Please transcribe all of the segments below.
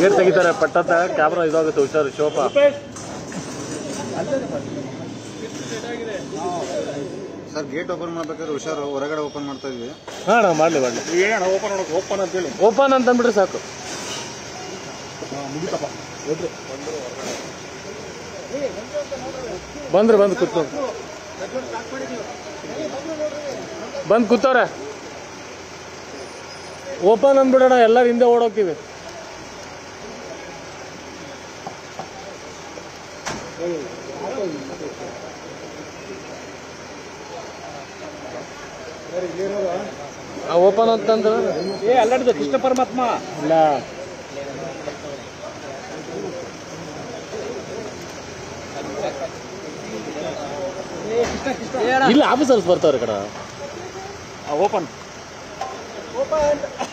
Gate ತೆಗಿತಾರೆ ಪಟ್ಟಂತ camera ಇದಾಗುತ್ತೆ ಹುಷಾರು ಶೋಪ ಸರ್ ಗೇಟ್ ಓಪನ್ ಮಾಡ್ಬೇಕಾದ್ರೆ ಹುಷಾರು ಹೊರಗಡೆ ಓಪನ್ ಮಾಡ್ತಾ ಇದ್ವಿ. ಹಾ ಅಣ್ಣ ಮಾಡ್ಲಿ ಮಾಡ್ಲಿ. ಹೇಳೋಣ ಓಪನ್ ಮಾಡೋಕೆ ಓಪನ್ ಅಂತ ಹೇಳಿ. ಓಪನ್ ಅಂತ ಅಂದ್ಬಿಟ್ರೆ ಸಾಕು. ಬಂದ್ರೆ ಬಂದು ಕೂತ್ಕೊಂಡು ಬಂದು ಕೂತವ್ರೆ. ಓಪನ್ ಅಂದ್ಬಿಡೋಣ ಎಲ್ಲರೂ ಹಿಂದೆ ಓಡೋಗ್ತೀವಿ. ಓಪನ್ ಅಂತಂದ್ರೆ ಏ ಅಲ್ಲಾಡಿದ ಕೃಷ್ಣ ಪರಮಾತ್ಮ. ಇಲ್ಲ. ಇಲ್ಲ ಆಫೀಸರ್ಸ್ ಬರ್ತಾವ್ರೆ ಕಡ ಓಪನ್.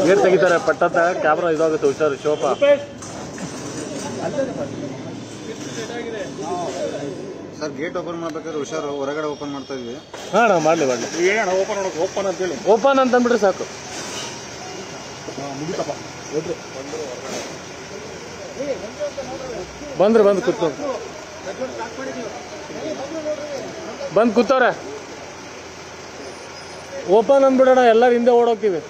ಗೇಟ್ ತೆಗಿತಾರೆ ಪಟ್ಟತ್ತ ಕ್ಯಾಮ್ರಾ ಇದಾಗುತ್ತೆ ಹುಷಾರು ಶೋಪ ಸರ್ ಗೇಟ್ ಓಪನ್ ಮಾಡ್ಬೇಕಾದ್ರೆ ಹುಷಾರು ಹೊರಗಡೆ ಓಪನ್ ಮಾಡ್ತಾ ಇದ್ವಿ ಹಾ ಮಾಡಲಿ ಮಾಡ್ಲಿ. ಹೇಳೋಣ ಓಪನ್ ಮಾಡೋಕೆ ಓಪನ್ ಅಂತ ಹೇಳಿ. ಓಪನ್ ಅಂತ ಅಂದ್ಬಿಟ್ರೆ ಸಾಕು. ಬಂದ್ರೆ ಬಂದು ಕೂತ್ಕೊಂಡು. ಬಂದು ಕೂತವ್ರೆ. ಓಪನ್ ಅಂದ್ಬಿಡೋಣ ಎಲ್ಲರೂ ಹಿಂದೆ ಓಡೋಗ್ತೀವಿ.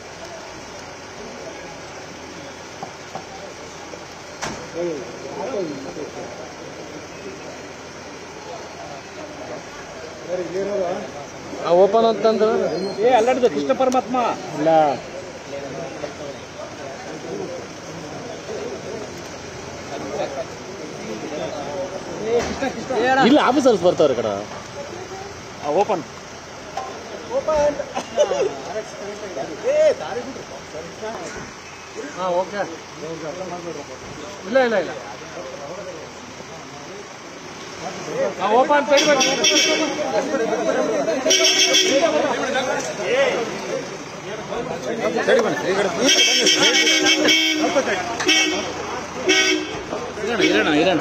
ಓಪನ್ ಅಂತಂದ್ರೆ ಏ ಅಲ್ಲಾಡಿದ ಕೃಷ್ಣ ಪರಮಾತ್ಮ. ಇಲ್ಲ. ಇಲ್ಲ ಆಫೀಸರ್ಸ್ ಬರ್ತಾವ್ರಿ ಕಡ ಓಪನ್. ಹಾ ಓಕೆ ಇಲ್ಲ ಇಲ್ಲ ಇಲ್ಲ. ಓಪನ್ ಸರಿ ಇರೋಣ ಇರೋಣ ಇರೋಣ.